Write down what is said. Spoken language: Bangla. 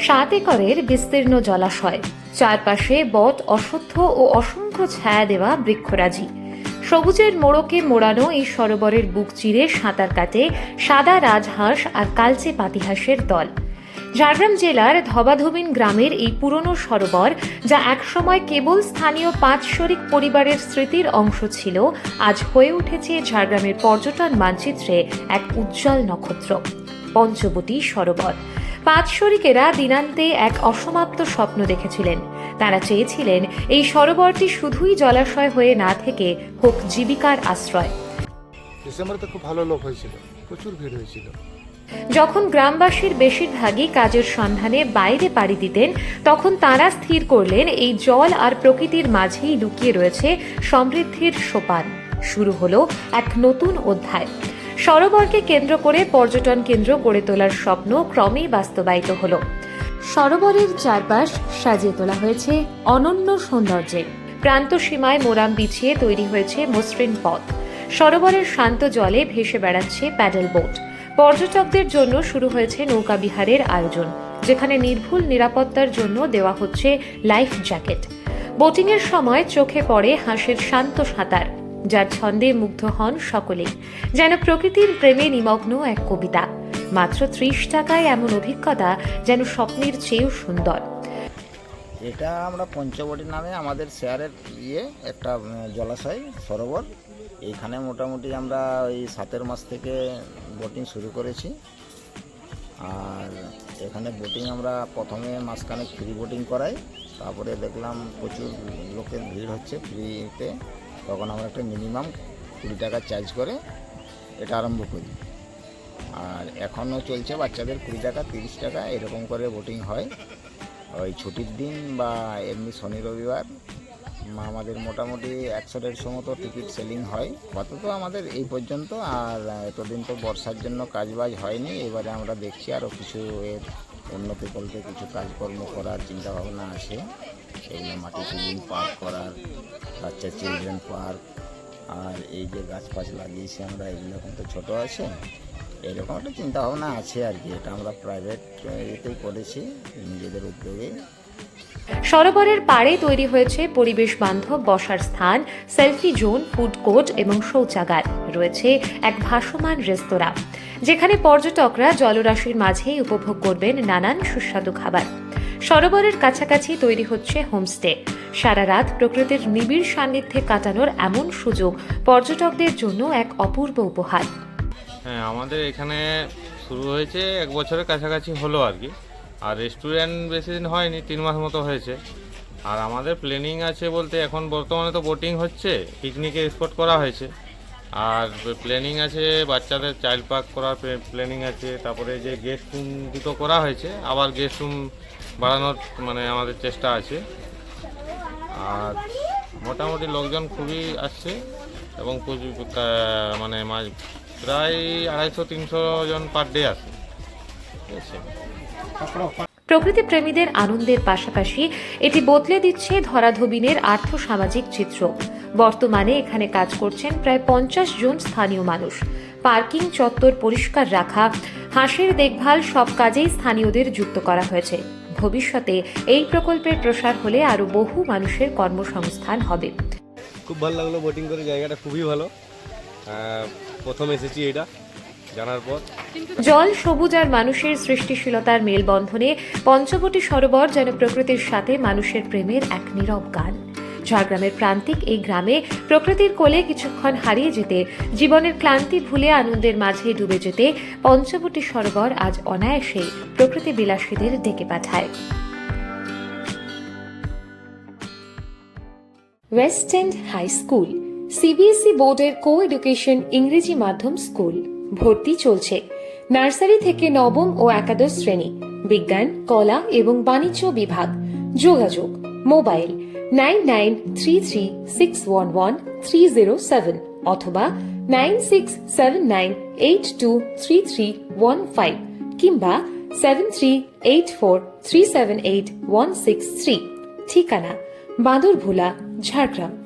সাত একরের বিস্তীর্ণ জলাশয়। চারপাশে বট অশ্বত্থ ও অসংখ্য ছায়া দেওয়া বৃক্ষরাজি। সবুজের মোড়কে মোড়ানো এই সরোবরের বুক চিরে সাঁতার কাটে সাদা রাজহাঁস আর কালচে পাতিহাঁসের দল। ঝাড়গ্রাম জেলার ধবাধবিন গ্রামের এই পুরনো সরোবর, যা একসময় কেবল স্থানীয় পাঁচ শরিক পরিবারের স্মৃতির অংশ ছিল, আজ হয়ে উঠেছে ঝাড়গ্রামের পর্যটন মানচিত্রে এক উজ্জ্বল নক্ষত্র। পঞ্চবতী সরোবর। পাঁচ শরিকেরা দিনান্তে এক অসমাপ্ত স্বপ্ন দেখেছিলেন। তারা চেয়েছিলেন এই সরোবরটি শুধুই জলাশয় হয়ে না থেকে হোক জীবিকার আশ্রয়। ডিসেম্বরে তো খুব ভালো লোক হয়েছিল প্রচুর ভিড় হয়েছিল। যখন গ্রামবাসীর বেশিরভাগই কাজের সন্ধানে বাইরে পাড়ি দিতেন তখন তারা স্থির করলেন এই জল আর প্রকৃতির মাঝেই লুকিয়ে রয়েছে সমৃদ্ধির সোপান। শুরু হলো এক নতুন অধ্যায়। সরোবরকে কেন্দ্র করে পর্যটন কেন্দ্র গড়ে তোলার স্বপ্ন ক্রমেই বাস্তবায়িত হলো। সরোবরের চারপাশ সাজিয়ে তোলা হয়েছে অনন্য সৌন্দর্যে। প্রান্ত সীমায় মোরাম বিছিয়ে তৈরি হয়েছে মসৃণ পথ। সরোবরের শান্ত জলে ভেসে বেড়াচ্ছে প্যাডেল বোট। পর্যটকদের জন্য শুরু হয়েছে নৌকা বিহারের আয়োজন, যেখানে নির্ভুল নিরাপত্তার জন্য দেওয়া হচ্ছে লাইফ জ্যাকেট। বোটিংয়ের সময় চোখে পড়ে হাঁসের শান্ত সাঁতার। যার ছন্দে মুগ্ধ হন সকলেই যেন প্রকৃতির প্রেমে নিমগ্ন এক কবিতা। মাত্র ত্রিশ টাকায় এমন অভিজ্ঞতা যেন স্বপ্নের চেয়েও সুন্দর। এটা আমরা পঞ্চবটি নামে আমাদের শেয়ারের ইয়ে একটা জলাশয়, সরোবর। এখানে মোটামুটি আমরা ওই সাতের মাস থেকে বোটিং শুরু করেছি। আর এখানে বোটিং আমরা প্রথমে মাঝখানে ফ্রি বোটিং করাই। তারপরে দেখলাম প্রচুর লোকের ভিড় হচ্ছে ফ্রিতে তখন আমরা একটা মিনিমাম কুড়ি টাকা চার্জ করে এটা আরম্ভ করি। আর এখনও চলছে বাচ্চাদের কুড়ি টাকা, তিরিশ টাকা, এরকম করে বোটিং হয়। ওই ছুটির দিন বা এমনি শনি, রবিবার আমাদের মোটামুটি একশো, দেড়শো মতো টিকিট সেলিং হয়। আপাতত আমাদের এই পর্যন্ত, আর এতদিন তো বর্ষার জন্য কাজবাজ হয়নি, এবারে আমরা দেখছি আরও কিছু এর উন্নতি প্রকল্পে কিছু কাজকর্ম করার চিন্তাভাবনা আছে। সেগুলো মাটি সুইমিং পার্ক করার, বাচ্চা চিলড্রেন পার্ক, আর এই যে গাছ ফাছ লাগিয়েছি আমরা, এগুলো এখন তো ছোটো আছে। এরকম একটা চিন্তাভাবনা আছে আর কি। এটা আমরা প্রাইভেট ইয়েতেই করেছি, নিজেদের উদ্যোগে। সরোবরের পাড়ে তৈরি হয়েছে পরিবেশ বান্ধব বসার স্থান, সেলফি জোন, ফুড কোর্ট এবং শৌচাগার। রয়েছে এক ভাসমান রেস্তোরাঁ, যেখানে পর্যটকরা জলরাশির মাঝেই উপভোগ করবেন নানান সুস্বাদু খাবার। সরোবরের কাছাকাছি তৈরি হচ্ছে হোমস্টে। সারা রাত প্রকৃতির নিবিড় সান্নিধ্যে কাটানোর এমন সুযোগ পর্যটকদের জন্য এক অপূর্ব উপহার। হ্যাঁ আমাদের এখানে শুরু হয়েছে এক বছরের কাছাকাছি হলো আর কি। আর রেস্টুরেন্ট বেশি দিন হয়নি, তিন মাস মতো হয়েছে। আর আমাদের প্ল্যানিং আছে বলতে এখন বর্তমানে তো বোটিং হচ্ছে পিকনিকের স্পট করা হয়েছে। আর প্ল্যানিং আছে বাচ্চাদের চাইল্ড পার্ক করার প্ল্যানিং আছে, তারপরে যে গেস্ট রুম দুটো করা হয়েছে, আবার গেস্ট রুম বাড়ানোর মানে আমাদের চেষ্টা আছে। আর মোটামুটি লোকজন খুবই আসছে এবং মানে প্রায় আড়াইশো, তিনশো জন পার ডে আসে। ঠিক আছে? প্রকৃতি প্রেমীদের আনন্দের পাশাপাশি এটি বদলে দিচ্ছে ধরাধবিনের আর্থসামাজিক চিত্র। বর্তমানে এখানে কাজ করছেন প্রায় পঞ্চাশ জন স্থানীয় মানুষ। পার্কিং চত্বর পরিষ্কার রাখা, হাঁসের দেখভাল সব কাজেই স্থানীয়দের যুক্ত করা হয়েছে। ভবিষ্যতে এই প্রকল্পের প্রসার হলে আরও বহু মানুষের কর্মসংস্থান হবে। খুব ভালো লাগল বোটিং করে, জায়গাটা খুবই ভালো। প্রথম এসেছি এটা। জানার পর? জল, সবুজ আর মানুষের সৃষ্টিশীলতার মেলবন্ধনে পঞ্চবটি সরোবর যেন প্রকৃতির সাথে মানুষের প্রেমের এক নীরব গান। ঝাড়গ্রামের প্রান্তিক এই গ্রামে প্রকৃতির কোলে কিছুক্ষণ হারিয়ে যেতে, জীবনের ক্লান্তি ভুলে আনন্দের মাঝে ডুবে যেতে পঞ্চবটি সরোবর আজ অনায়াসেই প্রকৃতি বিলাসীদের ডেকে পাঠায়। West End High School CBSE বোর্ডের কো এডুকেশন ইংরেজি মাধ্যম স্কুল। ভর্তি চলছে। নার্সারি থেকে নবম ও একাদশ শ্রেণি, বিজ্ঞান, কলা এবং বাণিজ্য বিভাগ। যোগাযোগ, mobile, nine nine three three six one one three zero seven অথবা nine six seven nine eight two three three one five কিংবা seven three eight four three seven eight one six three. ঠিকানা, বাঁদরভোলা, ঝাড়গ্রাম।